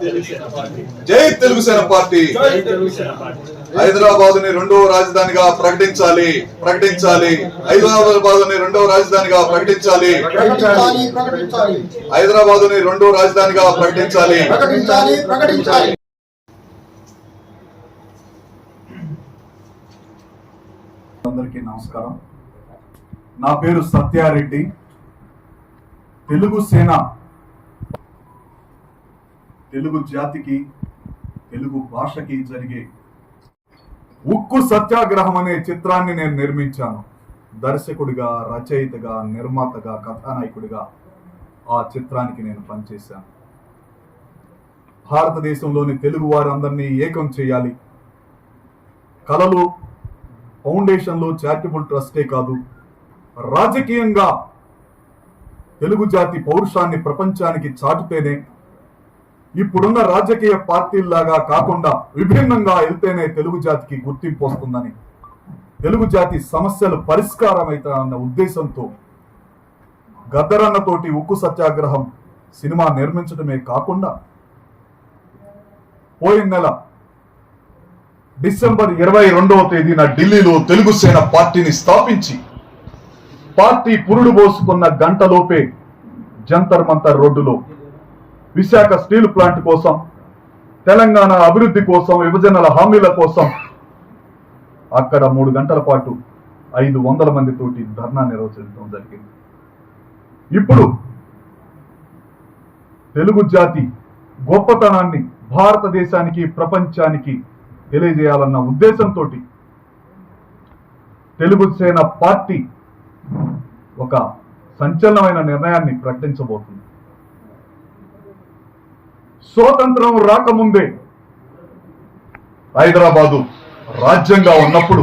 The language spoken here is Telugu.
జై తెలుగు సేన పార్టీ. జై తెలుగు సేన పార్టీ. హైదరాబాద్ని రెండవ రాజధానిగా ప్రకటించాలి ప్రకటించాలి. హైదరాబాద్ని రెండవ రాజధానిగా ప్రకటించాలి. హైదరాబాద్ని రెండవ రాజధానిగా ప్రకటించాలి. అందరికీ నమస్కారం. నా పేరు సత్యారెడ్డి. తెలుగు సేన తెలుగు జాతికి తెలుగు భాషకి జరిగే ఉక్కు సత్యాగ్రహం అనే చిత్రాన్ని నేను నిర్మించాను. దర్శకుడిగా రచయితగా నిర్మాతగా కథానాయకుడిగా ఆ చిత్రానికి నేను పనిచేశాను. భారతదేశంలోని తెలుగు వారందరినీ ఏకం చేయాలి. కళలు ఫౌండేషన్లు చారిటబుల్ ట్రస్టే కాదు రాజకీయంగా తెలుగు జాతి పౌరుషాన్ని ప్రపంచానికి చాటుతేనే ఇప్పుడున్న రాజకీయ పార్టీల్లాగా కాకుండా విభిన్నంగా వెళ్తేనే తెలుగు జాతికి గుర్తింపు వస్తుందని తెలుగు జాతి సమస్యలు పరిష్కారం అవుతాయన్న ఉద్దేశంతో గద్దరన్నతోటి ఉక్కు సత్యాగ్రహం సినిమా నిర్మించడమే కాకుండా పోయిన నెల డిసెంబర్ ఇరవై రెండవ తేదీన ఢిల్లీలో తెలుగు సేన పార్టీని స్థాపించి పార్టీ పురుడు పోసుకున్న గంటలోపే జంతర్ మంతర్ రోడ్డులో విశాఖ స్టీల్ ప్లాంట్ కోసం తెలంగాణ అభివృద్ధి కోసం విభజనల హామీల కోసం అక్కడ మూడు గంటల పాటు ఐదు వందల మంది తోటి ధర్నా నిర్వహించడం జరిగింది. ఇప్పుడు తెలుగు జాతి గొప్పతనాన్ని భారతదేశానికి ప్రపంచానికి తెలియజేయాలన్న ఉద్దేశంతో తెలుగు సేన పార్టీ ఒక సంచలనమైన నిర్ణయాన్ని ప్రకటించబోతుంది. స్వాతంత్రం రాకముందే హైదరాబాదు రాజ్యంగా ఉన్నప్పుడు